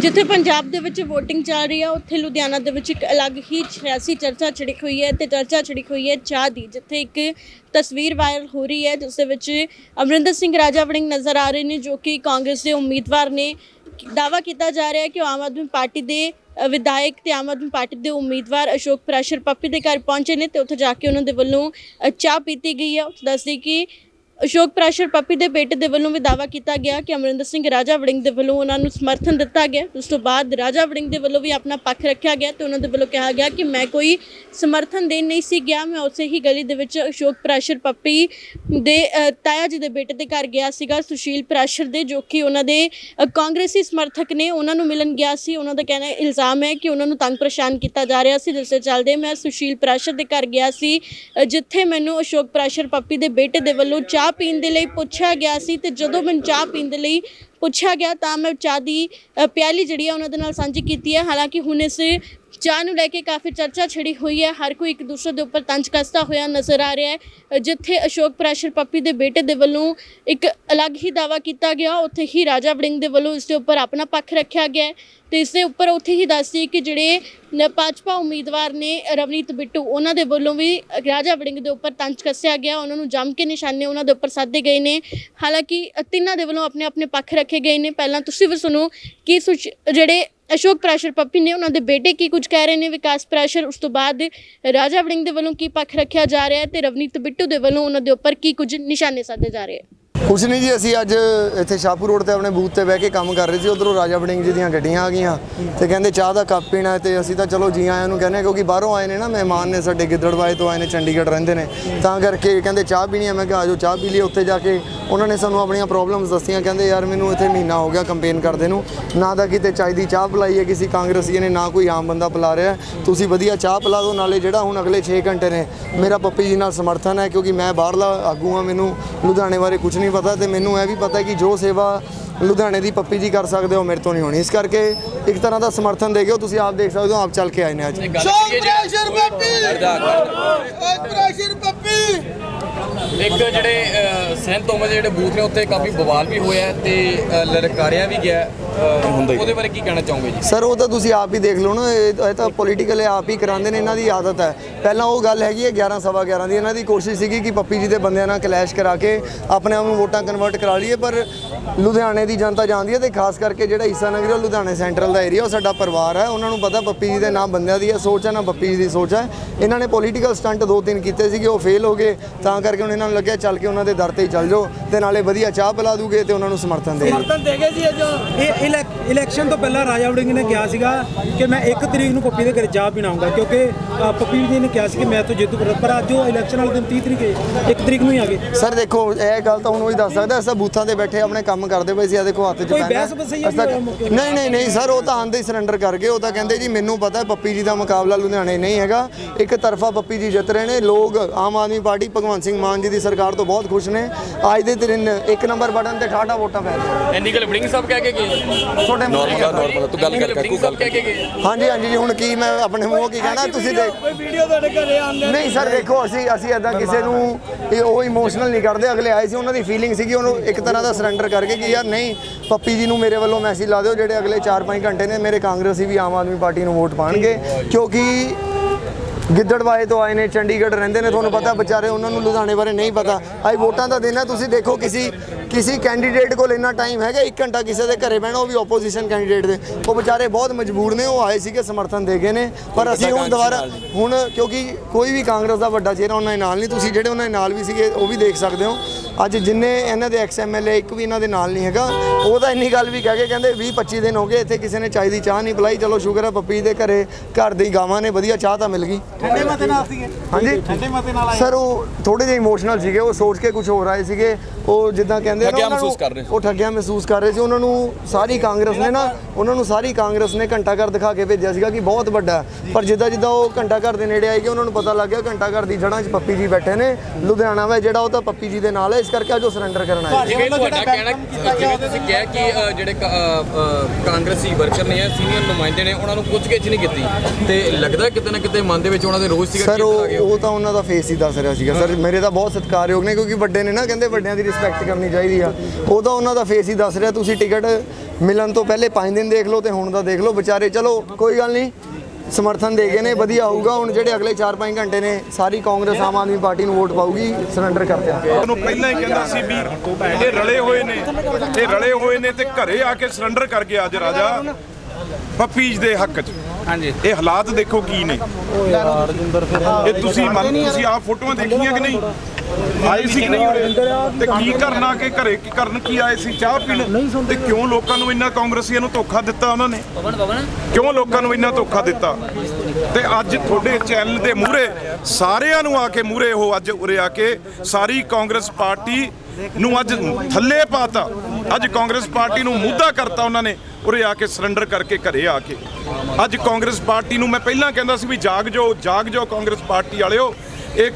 ਜਿੱਥੇ ਪੰਜਾਬ ਦੇ ਵਿੱਚ VOTING ਚੱਲ ਰਹੀ ਹੈ ਉੱਥੇ ਲੁਧਿਆਣਾ ਦੇ ਵਿੱਚ ਇੱਕ ਅਲੱਗ ਹੀ ਸਿਆਸੀ ਚਰਚਾ ਛਿੜਕ ਹੋਈ ਹੈ, ਤੇ ਚਰਚਾ ਛਿੜਕ ਹੋਈ ਹੈ ਚਾਹ ਦੀ, ਜਿੱਥੇ ਇੱਕ ਤਸਵੀਰ ਵਾਇਰਲ ਹੋ ਰਹੀ ਹੈ, ਜਿਸ ਦੇ ਵਿੱਚ ਅਮਰਿੰਦਰ ਸਿੰਘ ਰਾਜਾ ਵੜਿੰਗ ਨਜ਼ਰ ਆ ਰਹੇ ਨੇ, ਜੋ ਕਿ ਕਾਂਗਰਸ ਦੇ ਉਮੀਦਵਾਰ ਨੇ। ਦਾਵਾ ਕੀਤਾ ਜਾ ਰਿਹਾ ਹੈ ਕਿ ਉਹ ਆਮ ਆਦਮੀ ਪਾਰਟੀ ਦੇ ਵਿਧਾਇਕ ਤੇ ਆਮ ਆਦਮੀ ਪਾਰਟੀ ਦੇ ਉਮੀਦਵਾਰ ਅਸ਼ੋਕ ਪ੍ਰੈਸ਼ਰ ਪੱਪੀ ਦੇ ਘਰ ਪਹੁੰਚੇ ਨੇ, ਤੇ ਉੱਥੇ ਜਾ ਕੇ ਉਹਨਾਂ ਦੇ ਵੱਲੋਂ ਚਾਹ ਪੀਤੀ ਗਈ ਹੈ। ਉੱਥੇ ਦੱਸਦੀ ਕਿ ਅਸ਼ੋਕ ਪ੍ਰੈਸ਼ਰ ਪੱਪੀ ਦੇ ਬੇਟੇ ਦੇ ਵੱਲੋਂ ਵੀ ਦਾਵਾ ਕੀਤਾ ਗਿਆ ਕਿ ਅਮਰਿੰਦਰ ਸਿੰਘ ਰਾਜਾ ਵੜਿੰਗ ਦੇ ਵੱਲੋਂ ਉਹਨਾਂ ਨੂੰ ਸਮਰਥਨ ਦਿੱਤਾ ਗਿਆ। ਉਸ ਤੋਂ ਬਾਅਦ ਰਾਜਾ ਵੜਿੰਗ ਦੇ ਵੱਲੋਂ ਵੀ ਆਪਣਾ ਪੱਖ ਰੱਖਿਆ ਗਿਆ ਤੇ ਉਹਨਾਂ ਦੇ ਵੱਲੋਂ ਕਿਹਾ ਗਿਆ ਕਿ ਮੈਂ ਕੋਈ ਸਮਰਥਨ ਦੇਣ ਨਹੀਂ ਸੀ ਗਿਆ, ਮੈਂ ਉਸੇ ਹੀ ਗਲੀ ਦੇ ਵਿੱਚ ਅਸ਼ੋਕ ਪ੍ਰੈਸ਼ਰ ਪੱਪੀ ਦੇ ਤਾਇਆ ਜੀ ਦੇ ਬੇਟੇ ਦੇ ਘਰ ਗਿਆ ਸੀਗਾ, ਸੁਸ਼ੀਲ ਪ੍ਰੈਸ਼ਰ ਦੇ, ਜੋ ਕਿ ਉਹਨਾਂ ਦੇ ਕਾਂਗਰਸੀ ਸਮਰਥਕ ਨੇ, ਉਹਨਾਂ ਨੂੰ ਮਿਲਣ ਗਿਆ ਸੀ। ਉਹਨਾਂ ਦਾ ਕਹਿਣਾ, ਇਲਜ਼ਾਮ ਹੈ ਕਿ ਉਹਨਾਂ ਨੂੰ ਤੰਗ ਪਰੇਸ਼ਾਨ ਕੀਤਾ ਜਾ ਰਿਹਾ ਸੀ। ਜਿਸ ਦੇ ਚੱਲਦੇ ਮੈਂ ਸੁਸ਼ੀਲ ਪ੍ਰੈਸ਼ਰ ਦੇ ਘਰ ਗਿਆ ਸੀ ਜਿੱਥੇ ਮੈਨੂੰ ਅਸ਼ੋਕ ਪ੍ਰੈਸ਼ਰ ਪੱਪੀ ਦੇ ਬੇਟੇ ਦੇ ਵੱਲੋਂ ਚਾਹ ਚਾਹ ਪੀਣ ਦੇ ਲਈ ਪੁੱਛਿਆ ਗਿਆ ਸੀ ਤੇ ਜਦੋਂ ਮੈਨੂੰ ਚਾਹ ਪੀਣ ਦੇ ਲਈ ਪੁੱਛਿਆ ਗਿਆ ਤਾਂ ਮੈਂ ਚਾਹ ਦੀ ਅ, ਪਿਆਲੀ ਜਿਹੜੀ ਆ ਉਹਨਾਂ ਦੇ ਨਾਲ ਸਾਂਝੀ ਕੀਤੀ ਹੈ। ਹਾਲਾਂਕਿ ਹੁਣ ਇਸ ਚਾਹ ਨੂੰ ਲੈ ਕੇ ਕਾਫੀ ਚਰਚਾ ਛਿੜੀ ਹੋਈ ਹੈ। ਹਰ ਕੋਈ ਇੱਕ ਦੂਸਰੇ ਦੇ ਉੱਪਰ ਤੰਜ ਕੱਸਦਾ ਹੋਇਆ ਨਜ਼ਰ ਆ ਰਿਹਾ ਹੈ। ਜਿੱਥੇ ਅਸ਼ੋਕ ਪ੍ਰੈਸ਼ਰ ਪੱਪੀ ਦੇ ਬੇਟੇ ਦੇ ਵੱਲੋਂ ਇੱਕ ਅਲੱਗ ਹੀ ਦਾਵਾ ਕੀਤਾ ਗਿਆ, ਉੱਥੇ ਹੀ ਰਾਜਾ ਵੜਿੰਗ ਦੇ ਵੱਲੋਂ ਇਸ ਦੇ ਉੱਪਰ ਆਪਣਾ ਪੱਖ ਰੱਖਿਆ ਗਿਆ ਹੈ। ਤੇ ਇਸ ਦੇ ਉੱਪਰ ਉੱਥੇ ਹੀ ਦੱਸਦੀ ਕਿ ਜਿਹੜੇ ਭਾਜਪਾ ਉਮੀਦਵਾਰ ਨੇ ਰਵਨੀਤ ਬਿੱਟੂ, ਉਹਨਾਂ ਦੇ ਵੱਲੋਂ ਵੀ ਰਾਜਾ ਵੜਿੰਗ ਦੇ ਉੱਪਰ ਤੰਜ ਕੱਸਿਆ ਗਿਆ, ਉਹਨਾਂ ਨੂੰ ਜੰਮ ਕੇ ਨਿਸ਼ਾਨੇ ਉਹਨਾਂ ਦੇ ਉੱਪਰ ਸਾਧੇ ਗਏ ਨੇ। ਹਾਲਾਂਕਿ ਤਿੰਨਾਂ ਦੇ ਵੱਲੋਂ ਆਪਣੇ ਆਪਣੇ ਪੱਖ ਰੱਖੇ ਗਏ ਨੇ। ਪਹਿਲਾਂ ਤੁਸੀਂ ਵੀ ਸੁਣੋ ਕਿ ਸੁਸ਼- ਜਿਹੜੇ ਅਸ਼ੋਕ ਪ੍ਰੈਸ਼ਰ ਪੱਪੀ ਨੇ ਉਹਨਾਂ ਦੇ ਬੇਟੇ ਕੀ ਕੁਝ ਕਹਿ ਰਹੇ ਨੇ? ਵਿਕਾਸ ਪ੍ਰੈਸ਼ਰ, ਉਸ ਤੋਂ ਬਾਅਦ ਰਾਜਾ ਵੜਿੰਗ ਦੇ ਵੱਲੋਂ ਕੀ ਪੱਖ ਰੱਖਿਆ ਜਾ ਰਿਹਾ ਹੈ ਤੇ ਰਵਨੀਤ ਬਿੱਟੂ ਦੇ ਵੱਲੋਂ ਉਹਨਾਂ ਦੇ ਉੱਪਰ ਕੀ ਕੁਝ ਨਿਸ਼ਾਨੇ ਸਾਧੇ ਜਾ ਰਹੇ ਹੈ? ਕੁਛ ਨਹੀਂ ਜੀ, ਅਸੀਂ ਅੱਜ ਇੱਥੇ ਸ਼ਾਹਪੁਰ ਰੋਡ ਤੇ ਆਪਣੇ ਬੂਥ ਤੇ ਬਹਿ ਕੇ ਕੰਮ ਕਰ ਰਹੇ ਸੀ, ਉਧਰੋਂ ਰਾਜਾ ਬੜਿੰਗ ਜੀ ਦੀਆਂ ਗੱਡੀਆਂ ਆ ਗਈਆਂ ਤੇ ਕਹਿੰਦੇ ਚਾਹ ਦਾ ਕੱਪ ਪੀਣਾ ਹੈ ਤੇ ਅਸੀਂ ਤਾਂ ਚਲੋ ਜੀ ਆਇਆਂ ਨੂੰ ਕਹਿੰਦੇ ਹਾਂ, ਕਿਉਂਕਿ ਬਾਹਰੋਂ ਆਏ ਨੇ ਨਾ ਮਹਿਮਾਨ ਨੇ ਸਾਡੇ ਗਿੱਦੜਵਾਏ ਤੋਂ ਆਏ ਨੇ, ਚੰਡੀਗੜ੍ਹ ਰਹਿੰਦੇ ਨੇ, ਤਾਂ ਕਰਕੇ ਕਹਿੰਦੇ ਚਾਹ ਪੀਣੀ ਹੈ ਮੈਂ ਕਿਹਾ ਆਜੋ ਚਾਹ ਪੀ ਲਈ ਉੱਥੇ ਜਾ ਕੇ। ਉਹਨਾਂ ਨੇ ਸਾਨੂੰ ਆਪਣੀਆਂ ਪ੍ਰੋਬਲਮਸ ਦੱਸੀਆਂ, ਕਹਿੰਦੇ ਯਾਰ ਮੈਨੂੰ ਇੱਥੇ ਮਹੀਨਾ ਹੋ ਗਿਆ ਕੰਪੇਨ ਕਰਦੇ ਨੂੰ, ਨਾ ਤਾਂ ਕਿਤੇ ਚਾਹ ਦੀ ਚਾਹ ਪਿਲਾਈ ਹੈ ਕਿਸੇ ਕਾਂਗਰਸੀ ਨੇ, ਨਾ ਕੋਈ ਆਮ ਬੰਦਾ ਪਿਲਾ ਰਿਹਾ ਤੁਸੀਂ ਵਧੀਆ ਚਾਹ ਪਿਲਾ ਦਿਓ, ਨਾਲੇ ਜਿਹੜਾ ਹੁਣ ਅਗਲੇ 6 ਘੰਟੇ ਨੇ, ਮੇਰਾ ਪੱਪੀ ਜੀ ਨਾਲ ਸਮਰਥਨ ਹੈ, ਕਿਉਂਕਿ ਮੈਂ ਬਾਹਰਲਾ ਆਗੂ ਹਾਂ, ਮੈਨੂੰ ਲੁਧਿਆਣੇ ਬਾਰੇ ਕੁਝ ਨਹੀਂ ਪਤਾ ਤੇ ਮੈਨੂੰ ਇਹ ਵੀ ਪਤਾ ਕਿ ਜੋ ਸੇਵਾ ਲੁਧਿਆਣੇ ਦੀ ਪੱਪੀ ਜੀ ਕਰ ਸਕਦੇ ਹੋ ਮੇਰੇ ਤੋਂ ਨਹੀਂ ਹੋਣੀ। ਇਸ ਕਰਕੇ ਇੱਕ ਤਰ੍ਹਾਂ ਦਾ ਸਮਰਥਨ ਦੇ ਗਏ ਤੁਸੀਂ ਆਪ ਦੇਖ ਸਕਦੇ ਹੋ, ਆਪ ਚੱਲ ਕੇ ਆਏ ਨੇ ਅੱਜ। ਪ੍ਰੈਸ਼ਰ ਪੱਪੀ! ਪ੍ਰੈਸ਼ਰ ਪੱਪੀ! ਇੱਕ ਜਿਹੜੇ ਸੈਨ ਤੋਮਸ ਦੇ ਜਿਹੜੇ ਬੂਥ ਨੇ ਉੱਥੇ ਕਾਫੀ ਬਵਾਲ ਵੀ ਹੋਇਆ ਹੈ ਤੇ ਲਲਕਾਰਿਆ ਵੀ ਗਿਆ ਉਹਦੇ ਬਾਰੇ ਕੀ ਕਹਿਣਾ ਚਾਹੋਗੇ ਜੀ? ਸਰ ਉਹ ਤਾਂ ਤੁਸੀਂ ਆਪ ਹੀ ਦੇਖ ਲਓ ਨਾ ਇਹ ਤਾਂ ਪੋਲੀਟੀਕਲ ਆਪ ਹੀ ਕਰਾਉਂਦੇ ਨੇ ਇਹਨਾਂ ਦੀ ਆਦਤ ਹੈ। ਪਹਿਲਾਂ ਉਹ ਗੱਲ ਹੈਗੀ ਹੈ 11 ਸਵਾ 11 ਦੀ ਇਹਨਾਂ ਦੀ ਕੋਸ਼ਿਸ਼ ਸੀਗੀ ਕਿ ਪੱਪੀ ਜੀ ਦੇ ਬੰਦਿਆਂ ਨਾਲ ਕਲੈਸ਼ ਕਰਾ ਕੇ ਆਪਣੇ ਆਪ ਨੂੰ ਵੋਟਾਂ ਕਨਵਰਟ ਕਰਾ ਲਈਏ ਪਰ ਲੁਧਿਆਣੇ ਦੀ ਜਨਤਾ ਜਾਣਦੀ ਹੈ ਤੇ ਖਾਸ ਕਰਕੇ ਜਿਹੜਾ ਈਸਾ ਨਗਰ ਹੈ, ਉਹ ਲੁਧਿਆਣੇ ਸੈਂਟਰਲ ਦਾ ਏਰੀਆ ਉਹ ਸਾਡਾ ਪਰਿਵਾਰ ਹੈ। ਉਹਨਾਂ ਨੂੰ ਪਤਾ ਪੱਪੀ ਜੀ ਦੇ ਨਾਮ ਬੰਦਿਆਂ ਦੀ ਹੈ ਸੋਚ ਹੈ ਨਾ ਪੱਪੀ ਜੀ ਦੀ ਸੋਚ ਹੈ। ਇਹਨਾਂ ਨੇ ਪੋਲੀਟੀਕਲ ਸਟੰਟ ਦੋ ਤਿੰਨ ਕੀਤੇ ਸੀਗੇ ਉਹ ਫੇਲ ਹੋ ਗਏ ਤਾਂ ਕਰਕੇ ਹੁਣ ਇਹਨਾਂ ਨੂੰ ਲੱਗਿਆ ਚੱਲ ਕੇ ਉਹਨਾਂ ਦੇ ਦਰ ਤੇ ਹੀ ਚੱਲ ਜਾਓ ਤੇ ਨਾਲੇ ਵਧੀਆ ਚਾਹ ਪਿਲਾ ਦੂਗੇ ਤੇ ਉਹਨਾਂ ਨੂੰ ਸਮਰਥਨ ਦੇ ਸਮਰਥਨ ਦੇ ਗਏ ਸੀ ਅੱਜ। ਇਹ ਇਲੈਕ- ਇਲੈਕਸ਼ਨ ਤੋਂ ਪਹਿਲਾਂ ਰਾਜਾ ਵੜਿੰਗ ਨੇ ਕਿਹਾ ਸੀਗਾ ਕਿ ਮੈਂ 1 ਤਰੀਕ ਨੂੰ ਪੱਪੀ ਦੇ ਘਰੇ ਚਾਹ ਪੀਣਾ ਆਉਂਗਾ ਕਿਉਂਕਿ ਪੱਪੀ ਜੀ ਨੇ ਕਿਹਾ ਸੀ ਕਿ ਮੈਂ ਤਾਂ ਜਿੱਤੂ ਪਰ ਅੱਜ ਉਹ ਇਲੈਕਸ਼ਨ ਵਾਲੇ ਦਿਨ 30 ਤਰੀਕ ਹੈ। 1 ਤਰੀਕ ਨੂੰ ਹੀ ਆ ਗਏ। ਸਰ ਦੇਖੋ ਇਹ ਗੱਲ ਤਾਂ ਹੁਣ ਉਹੀ ਦੱਸ ਸਕਦਾ ਅਸਾਂ ਬੂਥਾਂ ਤੇ ਬੈਠੇ ਆਪਣੇ ਕੰਮ ਕਰਦੇ ਪਏ ਸੀ ਆ ਦੇਖੋ ਹੱਥ 'ਚ ਕੋਈ ਪੈਨ? ਨਹੀਂ ਨਹੀਂ ਨਹੀਂ ਸਰ ਉਹ ਤਾਂ ਆਂਦੇ ਹੀ ਸਰੈਂਡਰ ਕਰ ਗਏ ਉਹ ਤਾਂ ਕਹਿੰਦੇ ਜੀ ਮੈਨੂੰ ਪਤਾ ਹੈ ਪੱਪੀ ਜੀ ਦਾ ਮੁਕਾਬਲਾ ਲੁਧਿਆਣੇ ਨਹੀਂ ਹੈਗਾ। ਇੱਕ ਤਰਫਾ ਪੱਪੀ ਜੀ ਜਿੱਤ ਰਹੇ ਨੇ ਲੋਕ ਆਮ ਆਦਮੀ ਪਾਰਟੀ ਭਗਵੰਤ ਸਿੰਘ ਮਾਨ ਜੀ ਦੀ ਸਰਕਾਰ ਤੋਂ ਬਹੁਤ ਖੁਸ਼ ਨੇ। ਅੱਜ ਦੇ ਦਿਨ ਇੱਕ ਨੰਬਰ ਬਟਨ ਤੇ 68 ਵੋਟਾਂ ਪੈ ਰਹੀਆਂ ਇੰਨੀ ਗੱਲ ਬੜਿੰਗ ਸਾਹਿਬ ਕਹਿ ਕੇ ਗਏ? ਤੁਹਾਡੇ ਮੂੰਹ ਕੀ ਕਹਿਣਾ? ਨਾਰਮਲ ਤੂੰ ਗੱਲ ਕਰ ਬੜਿੰਗ ਸਾਹਿਬ ਕਹਿ ਕੇ ਗਏ। ਹਾਂਜੀ ਹਾਂਜੀ ਜੀ ਹੁਣ ਕੀ ਮੈਂ ਆਪਣੇ ਮੂੰਹੋਂ ਕੀ ਕਹਿਣਾ? ਤੁਸੀਂ ਦੇਖ ਕੋਈ ਵੀਡੀਓ ਤੁਹਾਡੇ ਘਰੇ ਆਉਂਦੇ ਨਹੀਂ ਸਰ ਦੇਖੋ ਅਸੀਂ ਅਸੀਂ ਐਦਾਂ ਕਿਸੇ ਨੂੰ ਇਹ ਉਹ ਇਮੋਸ਼ਨਲ ਨਹੀਂ ਕਰਦੇ। ਅਗਲੇ ਆਏ ਸੀ ਉਹਨਾਂ ਦੀ ਫੀਲਿੰਗ ਸੀਗੀ ਉਹਨੂੰ ਇੱਕ ਤਰ੍ਹਾਂ ਦਾ ਸਰੈਂਡਰ ਕਰਕੇ ਕਿ ਯਾਰ ਨਹੀਂ ਪੱਪੀ ਜੀ ਨੂੰ ਮੇਰੇ ਵੱਲੋਂ ਮੈਸੇਜ ਲਾ ਦਿਓ ਜਿਹੜੇ ਅਗਲੇ 4-5 ਘੰਟੇ ਨੇ ਮੇਰੇ ਕਾਂਗਰਸੀ ਵੀ ਆਮ ਆਦਮੀ ਪਾਰਟੀ ਨੂੰ ਵੋਟ ਪਾਣਗੇ। ਕਿਉਂਕਿ ਗਿੱਦੜਵਾਏ ਤੋਂ ਆਏ ਨੇ ਚੰਡੀਗੜ੍ਹ ਰਹਿੰਦੇ ਨੇ ਤੁਹਾਨੂੰ ਪਤਾ ਵਿਚਾਰੇ ਉਹਨਾਂ ਨੂੰ ਲੁਧਿਆਣੇ ਬਾਰੇ ਨਹੀਂ ਪਤਾ। ਅੱਜ ਵੋਟਾਂ ਦਾ ਦਿਨ ਹੈ ਤੁਸੀਂ ਦੇਖੋ ਕਿਸੇ ਕਿਸੇ ਕੈਂਡੀਡੇਟ ਕੋਲ ਇੰਨਾ ਟਾਈਮ ਹੈਗਾ 1 ਘੰਟਾ ਕਿਸੇ ਦੇ ਘਰੇ ਬਹਿਣਾ ਉਹ ਵੀ ਆਪੋਜੀਸ਼ਨ ਕੈਂਡੀਡੇਟ ਦੇ। ਉਹ ਵਿਚਾਰੇ ਬਹੁਤ ਮਜਬੂਰ ਨੇ ਉਹ ਆਏ ਸੀਗੇ ਸਮਰਥਨ ਦੇ ਗਏ ਨੇ। ਪਰ ਅਸੀਂ ਹੁਣ ਦੁਬਾਰਾ ਹੁਣ ਕਿਉਂਕਿ ਕੋਈ ਵੀ ਕਾਂਗਰਸ ਦਾ ਵੱਡਾ ਚਿਹਰਾ ਉਹਨਾਂ ਦੇ ਨਾਲ ਨਹੀਂ ਤੁਸੀਂ ਜਿਹੜੇ ਉਹਨਾਂ ਦੇ ਨਾਲ ਵੀ ਸੀਗੇ ਉਹ ਵੀ ਦੇਖ ਸਕਦੇ ਹੋ। ਅੱਜ ਜਿੰਨੇ ਇਹਨਾਂ ਦੇ ਐਕਸ ਐਮਐਲਏ ਇੱਕ ਵੀ ਇਹਨਾਂ ਦੇ ਨਾਲ ਨਹੀਂ ਹੈਗਾ। ਉਹ ਤਾਂ ਇੰਨੀ ਗੱਲ ਵੀ ਕਹਿ ਕੇ ਕਹਿੰਦੇ 20 25 ਦਿਨ ਹੋ ਗਏ ਇੱਥੇ ਕਿਸੇ ਨੇ ਚਾਹ ਦੀ ਚਾਹ ਨਹੀਂ ਪਿਲਾਈ। ਚਲੋ ਸ਼ੁਕਰ ਹੈ ਪੱਪੀ ਦੇ ਘਰੇ ਘਰ ਦੀ ਗਾਵਾਂ ਨੇ ਵਧੀਆ ਚਾਹ ਤਾਂ ਮਿਲ ਗਈ। ਠੰਡੇ ਮਤੇ ਨਾਲ ਸੀਗੇ। ਹਾਂਜੀ। ਠੰਡੇ ਮਤੇ ਨਾਲ ਸਰ ਉਹ ਥੋੜੇ ਜਿਹੇ ਇਮੋਸ਼ਨਲ ਸੀਗੇ ਉਹ ਸੋਚ ਕੇ ਕੁਝ ਹੋਰ ਆਏ ਸੀਗੇ। ਉਹ ਜਿੱਦਾਂ ਕਹਿੰਦੇ ਆ ਠੱਗਿਆ ਉਹਨਾਂ ਨੂੰ- ਮਹਿਸੂਸ ਕਰ ਰਹੇ ਸੀ। ਉਹ ਠੱਗਿਆ ਮਹਿਸੂਸ ਕਰ ਰਹੇ ਸੀ। ਉਹਨਾਂ ਨੂੰ ਸਾਰੀ ਕਾਂਗਰਸ ਨੇ ਨਾ ਉਹਨਾਂ ਨੂੰ ਸਾਰੀ ਕਾਂਗਰਸ ਨੇ ਘੰਟਾ ਘਰ ਦਿਖਾ ਕੇ ਭੇਜਿਆ ਸੀਗਾ ਕਿ ਬਹੁਤ ਵੱਡਾ ਹੈ। ਪਰ ਜਿੱਦਾਂ ਜਿੱਦਾਂ ਉਹ ਘੰਟਾ ਘਰ ਦੇ ਨੇੜੇ ਆਏ ਕਿ ਉਹਨਾਂ ਨੂੰ ਪਤਾ ਲੱਗ ਗਿਆ ਘੰਟਾ ਘਰ ਦੀ ਜੜ੍ਹਾਂ 'ਚ ਪੱਪੀ ਜੀ ਬੈਠੇ ਨੇ। ਲੁਧਿਆਣਾ ਵਾ ਜਿਹੜਾ ਉਹ ਤਾਂ ਪੱਪੀ ਜੀ ਦੇ ਨਾਲ ਹੈ। ਇਸ ਕਰਕੇ ਅੱਜ ਉਹ ਸਰੈਂਡਰ ਕਰਨ ਆਏ ਜਿਵੇਂ ਤੁਹਾਡਾ ਕਹਿਣਾ ਜਿਵੇਂ ਤੁਸੀਂ ਕਿਹਾ ਕਿ ਅ, ਜਿਹੜੇ ਕ- ਅ, ਅ, ਕਾਂਗਰਸੀ ਵਰਕਰ ਨੇ ਸੀਨੀਅਰ ਨੁਮਾਇੰਦੇ ਨੇ ਉਹਨਾਂ ਨੂੰ ਪੁੱਛਗਿੱਛ ਨਹੀਂ ਕੀਤੀ। ਤੇ ਲੱਗਦਾ ਕਿਤੇ ਨਾ ਕਿਤੇ ਮਨ ਦੇ ਵਿੱਚ ਉਹਨਾਂ ਦੇ ਰੋਜ਼ ਸੀਗਾ ਸਰ ਕਿ। ਉਹ ਤਾਂ ਉਹਨਾਂ ਦਾ ਫੇਸ ਹੀ ਦੱਸ ਰਿਹਾ ਸੀਗਾ। ਸਰ ਮੇਰੇ ਤਾਂ ਬਹੁਤ ਸਤਿਕਾਰਯੋਗ ਨੇ ਕਿਉਂਕਿ ਵੱਡੇ ਨੇ ਨਾ ਕਹਿੰਦੇ ਵੱਡਿਆਂ ਦੀ ਰਿਸਪੈਕਟ ਕਰਨੀ ਚਾਹੀਦੀ ਆ। ਉਹ ਤਾਂ ਉਹਨਾਂ ਦਾ ਫੇਸ ਹੀ ਦੱਸ ਰਿਹਾ ਤੁਸੀਂ ਟਿਕਟ ਮਿਲਣ ਤੋਂ ਪਹਿਲੇ 5 ਦਿਨ ਦੇਖ ਲਓ ਤੇ ਹੁਣ ਦਾ ਦੇਖ ਲਓ ਵਿਚਾਰੇ। ਚਲੋ ਕੋਈ ਗੱਲ ਨਹੀਂ ਸਮਰਥਨ ਦੇ ਗਏ ਨੇ ਵਧੀਆ ਹੋਊਗਾ। ਹੁਣ ਜਿਹੜੇ ਅਗਲੇ 4-5 ਘੰਟੇ ਨੇ ਸਾਰੀ ਕਾਂਗਰਸ ਆਮ ਆਦਮੀ ਪਾਰਟੀ ਨੂੰ ਵੋਟ ਪਾਊਗੀ ਸਰੈਂਡਰ ਕਰਦੇ ਆ। ਉਹਨੂੰ ਪਹਿਲਾਂ ਹੀ ਕਹਿੰਦਾ ਸੀ ਵੀ ਇਹ ਰਲੇ ਹੋਏ ਨੇ ਇਹ ਰਲੇ ਹੋਏ ਨੇ ਤੇ ਘਰੇ ਆ ਕੇ ਸਰੈਂਡਰ ਕਰ ਗਿਆ ਅੱਜ ਰਾਜਾ ਪੱਪੀਜ ਦੇ ਹੱਕ 'ਚ। ਹਾਂਜੀ। ਇਹ ਹਾਲਾਤ ਦੇਖੋ ਕੀ ਨੇ। ਇਹ ਤੁਸੀਂ ਮੰਨ ਤੁਸੀਂ ਆਹ ਫੋਟੋਆਂ ਦੇਖੀਆਂ ਕਿ ਨਹੀਂ? ਆਏ ਸੀ ਕਿ ਨਹੀਂ? ਉਰੇ? ਤੇ ਕੀ ਕਰਨਾ ਕਿ ਘਰੇ ਕੀ ਕਰਨ? ਕੀ ਆਏ ਸੀ? ਚਾਹ ਪੀਣ? ਤੇ ਕਿਉਂ ਲੋਕਾਂ ਨੂੰ ਇੰਨਾ ਕਾਂਗਰਸੀਆਂ ਨੂੰ ਧੋਖਾ ਦਿੱਤਾ ਉਹਨਾਂ ਨੇ? ਕਿਉਂ ਲੋਕਾਂ ਨੂੰ ਇੰਨਾ ਧੋਖਾ ਦਿੱਤਾ? ਤੇ ਅੱਜ ਤੁਹਾਡੇ ਚੈਨਲ ਦੇ ਮੂਹਰੇ ਸਾਰਿਆਂ ਨੂੰ ਆ ਕੇ ਮੂਹਰੇ ਉਹ ਅੱਜ ਉਰੇ ਆ ਕੇ ਸਾਰੀ ਕਾਂਗਰਸ ਪਾਰਟੀ ਨੂੰ ਅੱਜ ਥੱਲੇ ਪਾਤਾ। ਅੱਜ ਕਾਂਗਰਸ ਪਾਰਟੀ ਨੂੰ ਮੁੱਦਾ ਕਰਤਾ ਉਹਨਾਂ ਨੇ ਉਰੇ ਆ ਕੇ ਸਰੈਂਡਰ ਕਰਕੇ ਘਰੇ ਆ ਕੇ। ਅੱਜ ਕਾਂਗਰਸ ਪਾਰਟੀ ਨੂੰ ਮੈਂ ਪਹਿਲਾਂ ਕਹਿੰਦਾ ਸੀ ਵੀ ਜਾਗ ਜਾਓ ਜਾਗ ਜਾਓ ਕਾਂਗਰਸ ਪਾਰਟੀ ਵਾਲਿਓ। ਇਹ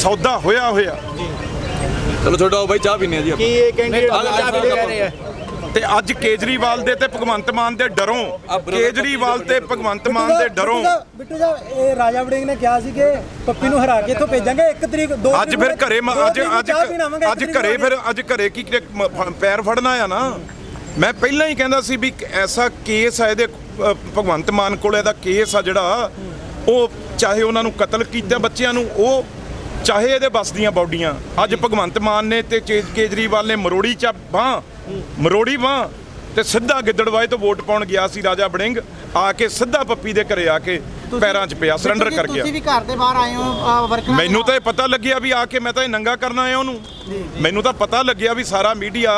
ਸੌਦਾ ਹੋਇਆ ਹੋਇਆ। ਚਲੋ ਛੋਟਾ ਬਾਈ ਚਾਹ ਪੀਨੇ ਆ ਜੀ ਆਪਾਂ। ਇਹ ਕੈਂਡੀਡੇਟ ਤੇ ਅੱਜ ਕੇਜਰੀਵਾਲ ਦੇ ਤੇ ਭਗਵੰਤ ਮਾਨ ਦੇ ਡਰੋਂ। ਕੇਜਰੀਵਾਲ ਤੇ ਭਗਵੰਤ ਮਾਨ ਦੇ ਡਰੋਂ। ਬਿੱਟੂ ਜਾ ਇਹ ਰਾਜਾ ਵੜਿੰਗ ਨੇ ਕਿਹਾ ਸੀ ਕਿ ਪੱਪੀ ਨੂੰ ਹਰਾ ਕੇ ਇੱਥੋਂ ਭੇਜਾਂਗੇ। 1 ਤਰੀਕ 2 ਅੱਜ ਫਿਰ ਘਰੇ ਅੱਜ ਅੱਜ ਅੱਜ ਘਰੇ ਫਿਰ ਅੱਜ ਘਰੇ ਕੀ ਕੀ ਪੈਰ ਫੜਨਾ ਆ ਨਾ? ਮੈਂ ਪਹਿਲਾਂ ਹੀ ਕਹਿੰਦਾ ਸੀ ਵੀ ਇੱਕ ਐਸਾ ਕੇਸ ਆ ਇਹਦੇ ਭਗਵੰਤ ਮਾਨ ਕੋਲ ਇਹਦਾ ਕੇਸ ਆ ਜਿਹੜਾ ਉਹ ਚਾਹੇ ਉਹਨਾਂ ਨੂੰ ਕਤਲ ਕੀਤਾ ਬੱਚਿਆਂ ਨੂੰ ਉਹ ਚਾਹੇ ਇਹਦੇ ਬਸ ਦੀਆਂ ਬੌਡੀਆਂ। ਅੱਜ ਭਗਵੰਤ ਮਾਨ ਨੇ ਤੇ ਕੇਜਰੀਵਾਲ ਨੇ ਮਰੋੜੀ ਚ ਬਾਹ ਮਰੋੜੀ ਬਾਹ ਤੇ ਸਿੱਧਾ ਗਿੱਦੜਵਾਏ ਤੋਂ ਵੋਟ ਪਾਉਣ ਗਿਆ ਸੀ ਰਾਜਾ ਬੜਿੰਗ ਆ ਕੇ ਸਿੱਧਾ ਪੱਪੀ ਦੇ ਘਰੇ ਆ ਕੇ ਪੈਰਾਂ 'ਚ ਪਿਆ ਸਰੈਂਡਰ ਕਰ ਗਿਆ। ਤੁਸੀਂ ਵੀ ਘਰ ਦੇ ਬਾਹਰ ਆਏ ਹੋ ਵਰਕਰ ਮੈਨੂੰ ਤਾਂ ਇਹ ਪਤਾ ਲੱਗਿਆ ਵੀ ਆ ਕੇ ਮੈਂ ਤਾਂ ਇਹ ਨੰਗਾ ਕਰਨ ਆਇਆ ਉਹਨੂੰ। ਮੈਨੂੰ ਤਾਂ ਪਤਾ ਲੱਗਿਆ ਵੀ ਸਾਰਾ ਮੀਡੀਆ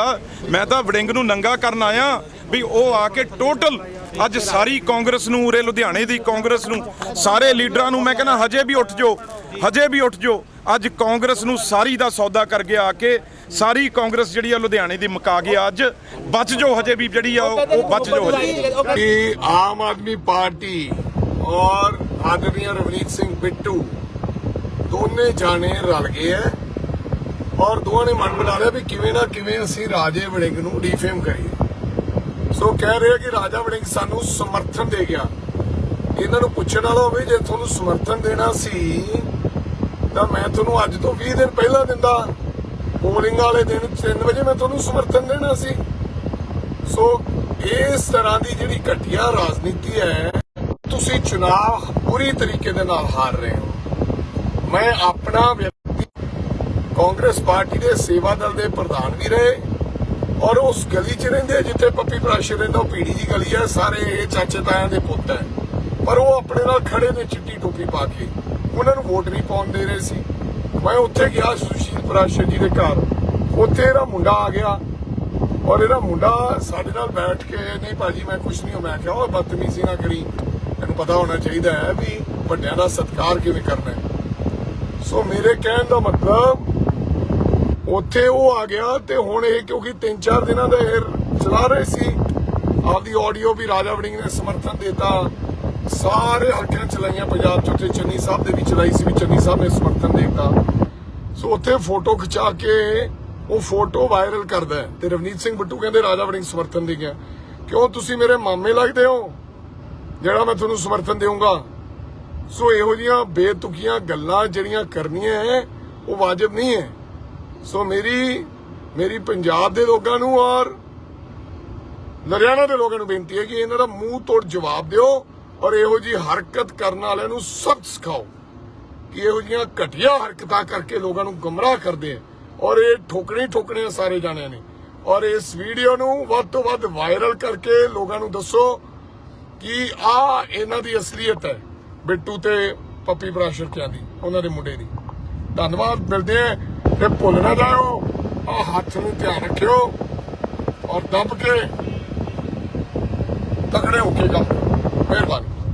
ਮੈਂ ਤਾਂ ਵੜਿੰਗ ਨੂੰ ਨੰਗਾ ਕਰਨ ਆਇਆ ਵੀ ਉਹ ਆ ਕੇ ਟੋਟਲ ਅੱਜ ਸਾਰੀ ਕਾਂਗਰਸ ਨੂੰ ਉਰੇ ਲੁਧਿਆਣੇ ਦੀ ਕਾਂਗਰਸ ਨੂੰ ਸਾਰੇ ਲੀਡਰਾਂ ਨੂੰ ਮੈਂ ਕਹਿੰਦਾ ਹਜੇ ਵੀ ਉੱਠ ਜਾਓ। ਹਜੇ ਵੀ ਉੱਠ ਜੋ। ਅੱਜ ਕਾਂਗਰਸ ਨੂੰ ਸਾਰੀ ਦਾ ਸੌਦਾ ਕਰ ਗਿਆ ਆ ਕੇ ਸਾਰੀ ਕਾਂਗਰਸ ਜਿਹੜੀ ਆ ਲੁਧਿਆਣੇ ਦੀ ਮਕਾ ਗਿਆ ਅੱਜ। ਬਚ ਜੋ ਹਜੇ ਵੀ ਜਿਹੜੀ ਆ ਉਹ ਬਚ ਜੋ ਹਜੇ। ਕਿ ਆਮ ਆਦਮੀ ਪਾਰਟੀ ਔਰ ਆਦਰਨੀय ਰਵਨੀਤ ਸਿੰਘ ਬਿੱਟੂ ਦੋਨੇ ਜਾਣੇ ਰਲ ਗਏ ਐ ਔਰ ਦੋਵਾਂ ਨੇ ਮਨ ਬਣਾ ਲਿਆ ਵੀ ਕਿਵੇਂ ਨਾ ਕਿਵੇਂ ਅਸੀਂ ਰਾਜੇ ਵੜਿੰਗ ਨੂੰ ਡੀਫੇਮ ਕਰੀਏ। ਸੋ ਕਹਿ ਰਿਹਾ ਕਿ ਰਾਜਾ ਵੜਿੰਗ ਸਾਨੂੰ ਸਮਰਥਨ ਦੇ ਗਿਆ। ਇਹਨਾਂ ਨੂੰ ਪੁੱਛਣ ਵਾਲਾ ਹੋਵੇ ਜੇ ਤੁਹਾਨੂੰ ਸਮਰਥਨ ਦੇਣਾ ਸੀ ਤਾਂ ਮੈਂ ਤੁਹਾਨੂੰ ਅੱਜ ਤੋਂ 20 ਦਿਨ ਪਹਿਲਾਂ ਦਿੰਦਾ। ਪੋਲਿੰਗ ਵਾਲੇ ਦਿਨ 3 ਵਜੇ ਮੈਂ ਤੁਹਾਨੂੰ ਸਮਰਥਨ ਦੇਣਾ ਸੀ। ਸੋ ਇਸ ਤਰ੍ਹਾਂ ਦੀ ਜਿਹੜੀ ਘਟੀਆ ਰਾਜਨੀਤੀ ਹੈ, ਤੁਸੀਂ ਚੁਣਾਵ ਪੂਰੀ ਤਰੀਕੇ ਦੇ ਨਾਲ ਹਾਰ ਰਹੇ ਹੋ। ਮੈਂ ਆਪਣਾ ਵਿਅਕਤੀ, ਕਾਂਗਰਸ ਪਾਰਟੀ ਦੇ ਸੇਵਾ ਦਲ ਦੇ ਪ੍ਰਧਾਨ ਵੀ ਰਹੇ ਔਰ ਉਸ ਗਲੀ 'ਚ ਰਹਿੰਦੇ, ਜਿੱਥੇ ਪੱਪੀ ਪ੍ਰਾਸ਼ਰ ਰਹਿੰਦਾ, ਉਹ ਪੀੜੀ ਦੀ ਗਲੀ ਹੈ। ਸਾਰੇ ਇਹ ਚਾਚੇ ਤਾਇਆਂ ਦੇ ਪੁੱਤ ਹੈ। ਪਰ ਉਹ ਆਪਣੇ ਨਾਲ ਖੜੇ ਨੇ, ਚਿੱਟੀ ਟੋਪੀ ਪਾ ਕੇ। ਉਹਨਾਂ ਨੂੰ ਵੋਟ ਨਹੀਂ ਪਾਉਣ ਦੇ ਰਹੇ ਸੀ। ਮੈਂ ਉੱਥੇ ਗਿਆ ਸੁਸ਼ੀਲ ਪ੍ਰਾਸ਼ਰ ਜੀ ਦੇ ਘਰ। ਉੱਥੇ ਇਹਦਾ ਮੁੰਡਾ ਆ ਗਿਆ ਔਰ ਇਹਦਾ ਮੁੰਡਾ ਸਾਡੇ ਨਾਲ ਬੈਠ ਕੇ ਨਹੀਂ ਭਾਜੀ ਮੈਂ ਕੁਝ ਨਹੀਂ ਮੈਂ ਕਿਹਾ ਉਹ ਬਦਤਮੀਜ਼ੀ ਨਾ ਕਰੀ। ਇਹਨੂੰ ਪਤਾ ਹੋਣਾ ਚਾਹੀਦਾ ਹੈ ਵੀ ਵੱਡਿਆਂ ਦਾ ਸਤਿਕਾਰ ਕਿਵੇਂ ਕਰਨਾ ਹੈ। ਸੋ ਮੇਰੇ ਕਹਿਣ ਦਾ ਮਤਲਬ, ਉੱਥੇ ਉਹ ਆ ਗਿਆ ਤੇ ਹੁਣ ਇਹ ਕਿਉਂਕਿ 3-4 ਦਿਨਾਂ ਦਾ ਇਹ ਚਲਾ ਰਹੇ ਸੀ, ਆਪਦੀ ਆਡੀਓ ਵੀ ਰਾਜਾ ਵੜਿੰਗ ਨੇ ਸਮਰਥਨ ਦਿੱਤਾ। ਸਾਰੇ ਹਲਕਿਆਂ ਚਲਾਈਆਂ, ਪੰਜਾਬ ਚ, ਉੱਥੇ ਚੰਨੀ ਸਾਹਿਬ ਦੇ ਵੀ ਚਲਾਈ ਸੀ ਵੀ ਚੰਨੀ ਸਾਹਿਬ ਨੇ ਸਮਰਥਨ ਦਿੱਤਾ। ਸੋ ਉੱਥੇ ਫੋਟੋ ਖਿਚਾ ਕੇ ਉਹ ਫੋਟੋ ਵਾਇਰਲ ਕਰਦਾ ਤੇ ਰਵਨੀਤ ਸਿੰਘ ਬਿੱਟੂ ਕਹਿੰਦੇ, ਰਾਜਾ ਵੜਿੰਗ ਸਮਰਥਨ ਦੇ ਗਿਆ। ਕਿਉਂ ਤੁਸੀਂ ਮੇਰੇ ਮਾਮੇ ਲੱਗਦੇ ਹੋ? ਜਿਹੜਾ ਮੈਂ ਤੁਹਾਨੂੰ ਸਮਰਥਨ ਦੇਵਾਂਗਾ ਸੋ ਇਹੋ ਜੀਆਂ ਬੇਤੁਕੀਆਂ ਗੱਲਾਂ ਜਿਹੜੀਆਂ ਕਰਨੀਆਂ ਹੈ, ਉਹ ਵਾਜਬ ਨਹੀਂ ਹੈ। ਸੋ ਮੇਰੀ ਮੇਰੀ ਪੰਜਾਬ ਦੇ ਲੋਕਾਂ ਨੂੰ ਔਰ ਲੁਧਿਆਣਾ ਦੇ ਲੋਕਾਂ ਨੂੰ ਬੇਨਤੀ ਹੈ ਕਿ ਇਹਨਾਂ ਦਾ ਮੂੰਹ ਤੋੜ ਜਵਾਬ ਦਿਓ। ਔਰ ਇਹੋ ਜੀ ਹਰਕਤ ਕਰਨ ਵਾਲਿਆਂ ਨੂੰ ਸਖਤ ਸਿਖਾਓ ਕਿ ਇਹੋ ਜੀਆਂ ਘਟੀਆ ਹਰਕਤਾਂ ਕਰਕੇ ਲੋਕਾਂ ਨੂੰ ਗਮਰਾਹ ਕਰਦੇ ਆ। ਔਰ ਇਹ ਠੋਕਣੇ ਠੋਕਣੇ ਆ ਸਾਰੇ ਜਾਣਿਆਂ ਨੇ। ਔਰ ਇਸ ਵੀਡੀਓ ਨੂੰ ਵੱਧ ਤੋਂ ਵੱਧ ਵਾਇਰਲ ਕਰਕੇ ਲੋਕਾਂ ਨੂੰ ਦੱਸੋ ਕਿ ਆ ਇਹਨਾਂ ਦੀ ਅਸਲੀਅਤ ਹੈ, ਬਿੱਟੂ ਤੇ ਪੱਪੀ ਬਰਾਸ਼ਰਕਿਆਂ ਦੀ, ਉਹਨਾਂ ਦੇ ਮੁੰਡੇ ਦੀ। ਧੰਨਵਾਦ, ਮਿਲਦੇ ਆ ਤੇ ਭੁੱਲ ਨਾ ਜਾਓ ਆ ਹੱਥ ਨੂੰ ਧਿਆਨ ਰੱਖਿਓ ਔਰ ਦੱਬ ਕੇ ਤਕੜੇ ਹੋ ਕੇ ਕੰਮ ਕਰੋ। ਮਿਹਰਬਾਨੀ